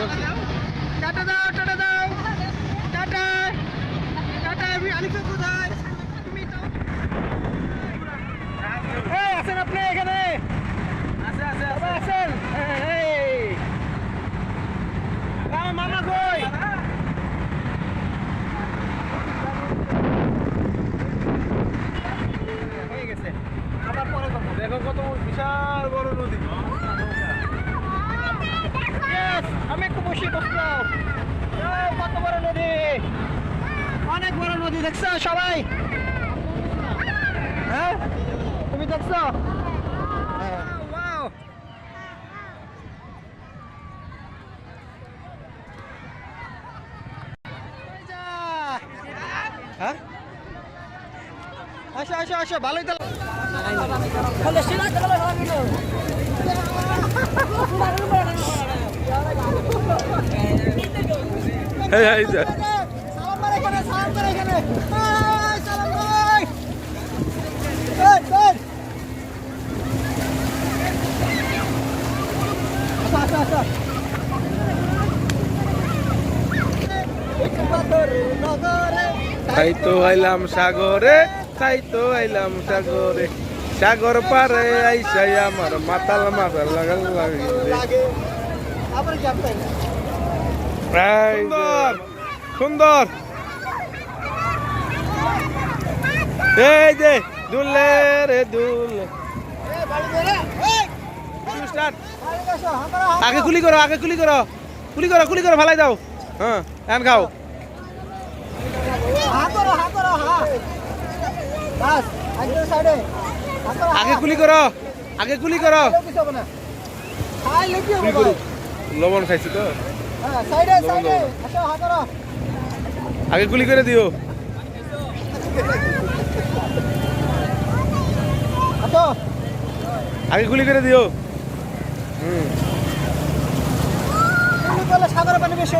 Tata দাও tata দাও tata tata আমি আলিফা কোথায় তুমি তো এই আছেন আপনি এখানে আছে আছে আছে আছেন এই আমার মামা কই হয়ে গেছে আবার পরে কথা দেখো কত বিশাল বড় নদী Yes! আমি একটু এই, কত বড় নদী? অনেক বড় নদী দেখছ সবাই? হ্যাঁ? তুমি দেখছ? হ্যাঁ। হ্যাঁ? ভালোই তো এই যে সালাম করে এখানে সালাম করে এখানে এই, সালাম ভাই এই, এই। আসো, আসো, আসো। একটু পাথরের নগরে, তাই তো আইলাম সাগরে তাই তো আইলাম সাগরে। সাগর পারে আইসাই আমার মাতাল মাতাল লাগাল লাগে। আবার সুন্দর। এই যে দুলে রে দুলে আগে কুলি করো আগে কুলি করো। কুলি করো কুলি করো ভালাই দাও। হ্যাঁ এন খাও। আগে কুলি করো আগে কুলি করো। লবণ খাইছি তো। হ্যাঁ আগে গুলি করে দিও। আগে গুলি করে দিও। হুম। সাগরের পানি বেশি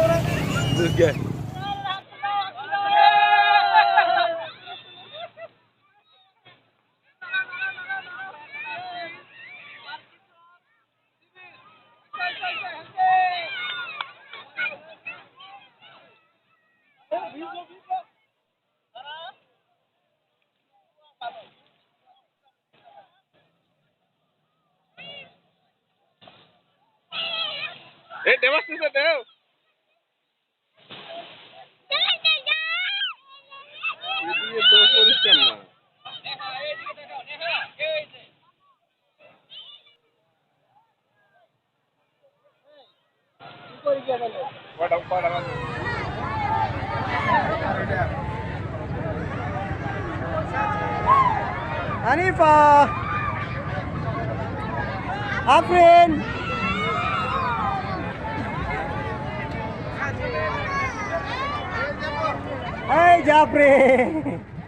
Ei, deu uma cinza, deu! Eu tô por isso, mano. What up, what up? Hanifa! Afrin! Hey, Japri!